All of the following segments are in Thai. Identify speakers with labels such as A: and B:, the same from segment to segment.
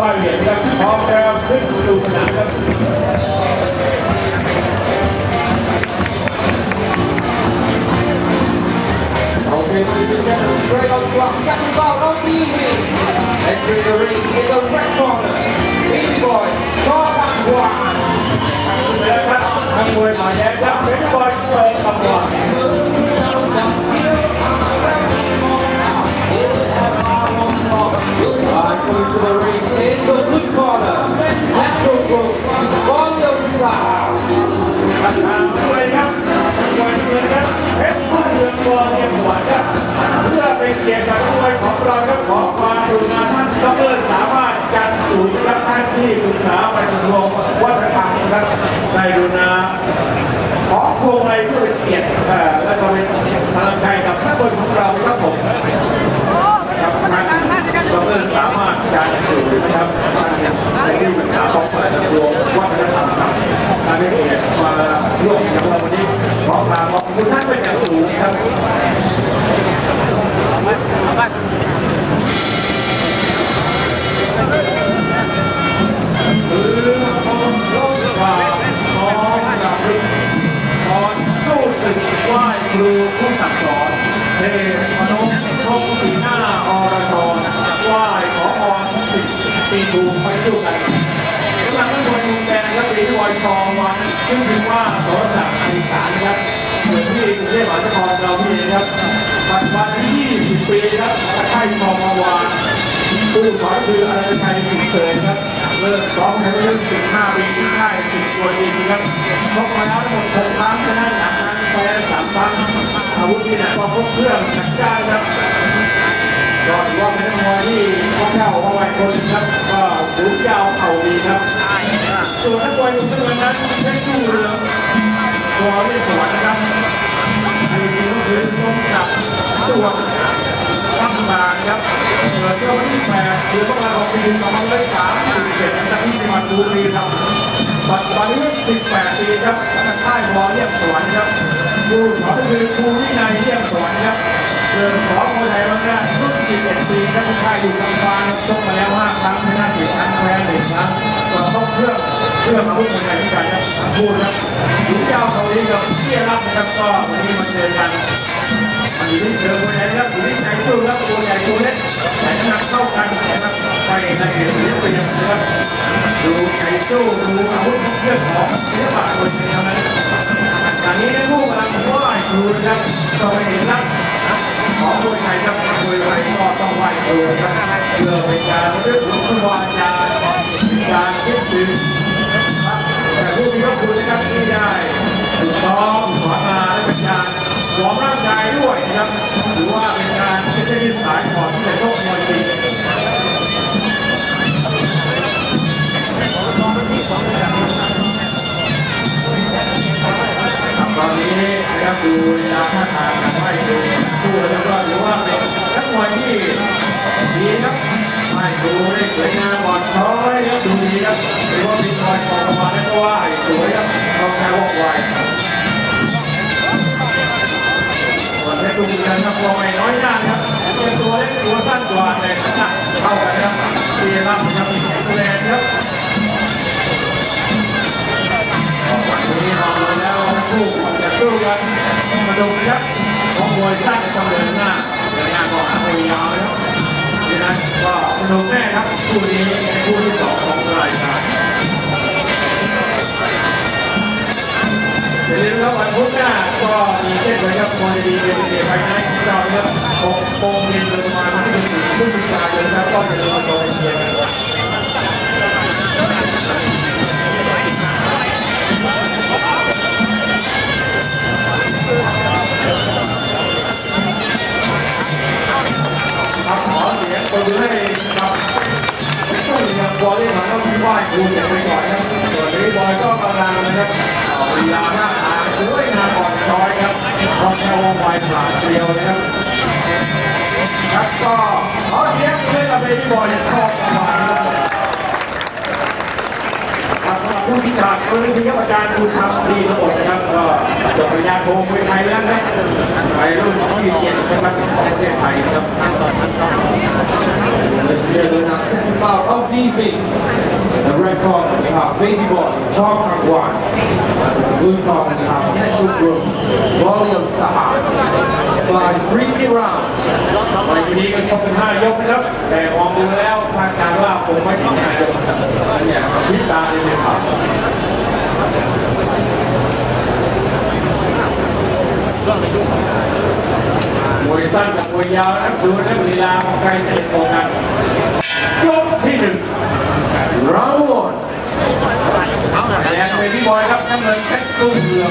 A: ฝ้ายเหรียญครับพร้อมแล้วขึ้นสู่สนามครับ
B: Okay, ladies and gentlemen, straight up from Captain Ball on TV. Entering the ring in the red corner, Baby Boy,
A: เรียกหวานครับเพื่อเป็นเกียรติ ปีถูกไปสู้กันกำลังนักมวยมุมแดงครับปีที่วอยทองวันซึ่งถือว่าสรศักดิ์อดิษานครับเหมือนที่กรุงเทพมหานครเราที่นี่ครับปัจจุบันที่20ปีครับตะไคร่ทองมาวานผู้สอนคืออาจารย์ชัยสุขเสริญครับเริ่มซ้อมในอายุ15ปีที่ค่ายสิบตัวดีครับชกมาแล้วหมด6ครั้งชนะสามครั้งแพ้สามครั้งอาวุธที่ไหนักกว่าครบเครื่องจัดจ้านครับก็ถือว่าเป็นมวยที่ คนครับก็สูงยาวเข่าดีครับส่วนนักมวยหนุ่มน้ำเงินนั้นเพชรชูเรืองตัวเล่สวนนะครับไอ้ทีก็คือลงกับตัวตั้งบานครับเกิดเมื่อวันที่8เดือนมกราคมปี2537นะครับที่จังหวัดบุรีรัมย์ปัจจุบันอายุ18ปีครับนักค่ายวอเรียบสวนครับผู้สอนก็คือครูวินัยเรียบสวนครับเดินสอนคนไทยมาได้รุ่น11 ปีครับที่ค่ายอยู่ลำปางชกมาแล้ว5ครั้งชนะ4ครั้งแพ้1ครั้งก็ต้องเครื่องเครื่องมาพูดคนไทยที่กันครับพูดครับหญิงเจ้าเกาหลีกับเที่ยรับนะครับก็วันนี้มาเจอกันอันนี้เจอคนใหญ่ครับอยู่ที่ใจสู้ครับตัวใหญ่ตัวเล็กแต่น้ำหนักเท่ากันนะครับไปในเรื่องนี้เป็นยังไงครับดูใจสู้ดูอาวุธเครื่องของศิลปะคนเดียวนั้นอันนี้นะผู้กำลังไหว้ครูนะครับก็ไม่เห็นรับ ของมวยไทยครับมวยไทยก็ต้องไหว้ครูครับเพื่อเป็นการเรื่องของครูอาจารย์การคิดถึงครับแต่ผู้มีพระคุณนะครับที่ได้ถูกต้องขอมาและเป็นการสวมร่างกายด้วยนะครับ ถือว่าเป็นการเป็นเส้นสายก่อนที่จะโชคมวยจริง ต้องเดินหน้าเดินหน้าก็หาไปยาวนะดังนั้นก็สนุกแน่ครับคู่นี้คู่ที่สองของรายการอย่าลืมครับวันพุธหน้าก็มีเช่นเคยครับมวยดีเดนเดย์ไฟไนของเราครับหกโมงเย็นโดยประมาณที่สี่พฤศจิกายนครับก็อย่าลืมมาชมเชียร์กัน ก้องที่ไหว้ครูเก็บไปก่อนครับส่วนนี้บอยก็กำลังนะครับเอาลีลาหน้าตาสวยงามอ่อนช้อยครับพร้อมแค่วงไวผ่านเกลียวนะครับ ครับก็ขอเสียงเพื่อนกับเบบี้บอยชอบประมาณครับ ครับสำหรับผู้ที่ที่ขาดกรณีครับอาจารย์คุณทำดีทั้งหมดนะครับ ก็จบปริญญาโทมวยไทยแล้วนะไปรุ่นที่เจ็ดนะครับประเทศไทยครับ
B: Here the now second bout of these The red corner, we have Baby Boy, Chong Kang Wan. And the blue corner, we have Metro Group, William Sahar. By three rounds.
A: วันนี้ก็ชกเป็นห้ายกนะครับ แต่มองดูแล้วทางการว่าคงไม่ถึงห้ายกเนี่ยพิตาเลยครับ มวยสั้นกับมวยยาวนะครับดูนะเวลาของใครจะโกงกันยกที่หนึ่ง
B: Round one.
A: แดงเป็นพี่บอยครับน้ำเงินเพชรตุ้งเรือง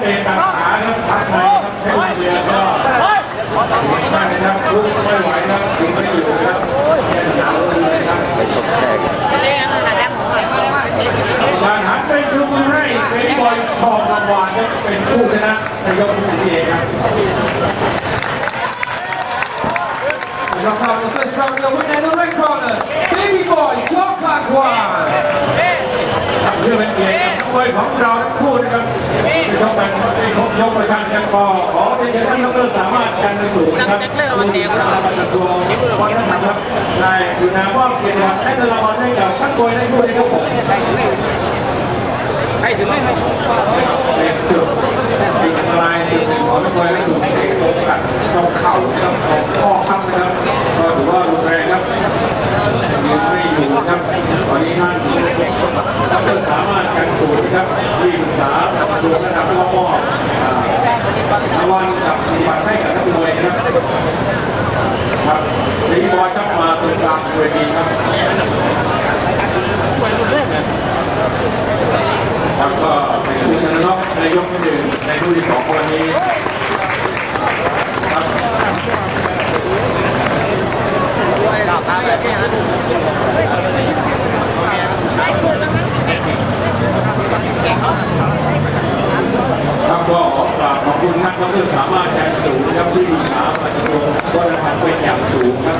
C: เตะ
A: ตัดขาครับพักในครับเชรเรือก็ไม่ครับลุกไม่ไหวครับถึงไม่อยู่ครับแค่หนาวเลยครับ การหันไปชูมือให้เป็นบอยทองรางวัลครับเป็นผู้ชนะในยกที่สี่ครับ
B: We got out in the first round of the winner in the red corner. Baby boy, John Kagwan.
A: ครับเพื่อเป็นเกียรติกับม วยของเราคู่นะครับที่ยกกันในครบยกประชันกันก็ขอเรียนเชิญท่านดรสามารถกันในสูงนะครับผู้ที่รับกระทรวงวัฒนธรรมครับได้อยู่นามว่าเกียรติวัฒน์และรางวัลให้กับทั้งมวยทั้งคู่นะครับผม
C: ให้ถึงไม่ให้
A: เป็นจุดสิ่งอันตรายจุดหนึ่งของนักมวยและถูกเตะตรงกัดตรงเข่านะครับของข้อพับนะครับก็ถือว่ารุนแรงครับยืนไม่อยู่ครับตอนนี้ท่านดรสามารถกันสูตรนะครับที่ปรึกษาสูตรระดับรองมอบอ่าราง วัลกับปฏิบัติให้กับนักมวยนะครับครับลีบอยครับมาตรงกลางเวทีครับครับก็เป็นผู้ชนะน็อกในยกที่หนึ่งในคู่ที่สองวันนี้ครับ คุณครันดรสามารถแสนสูงนะครับที่มีขาปฏิบัติวัฒนธรรเป็นอย่างสูงครับ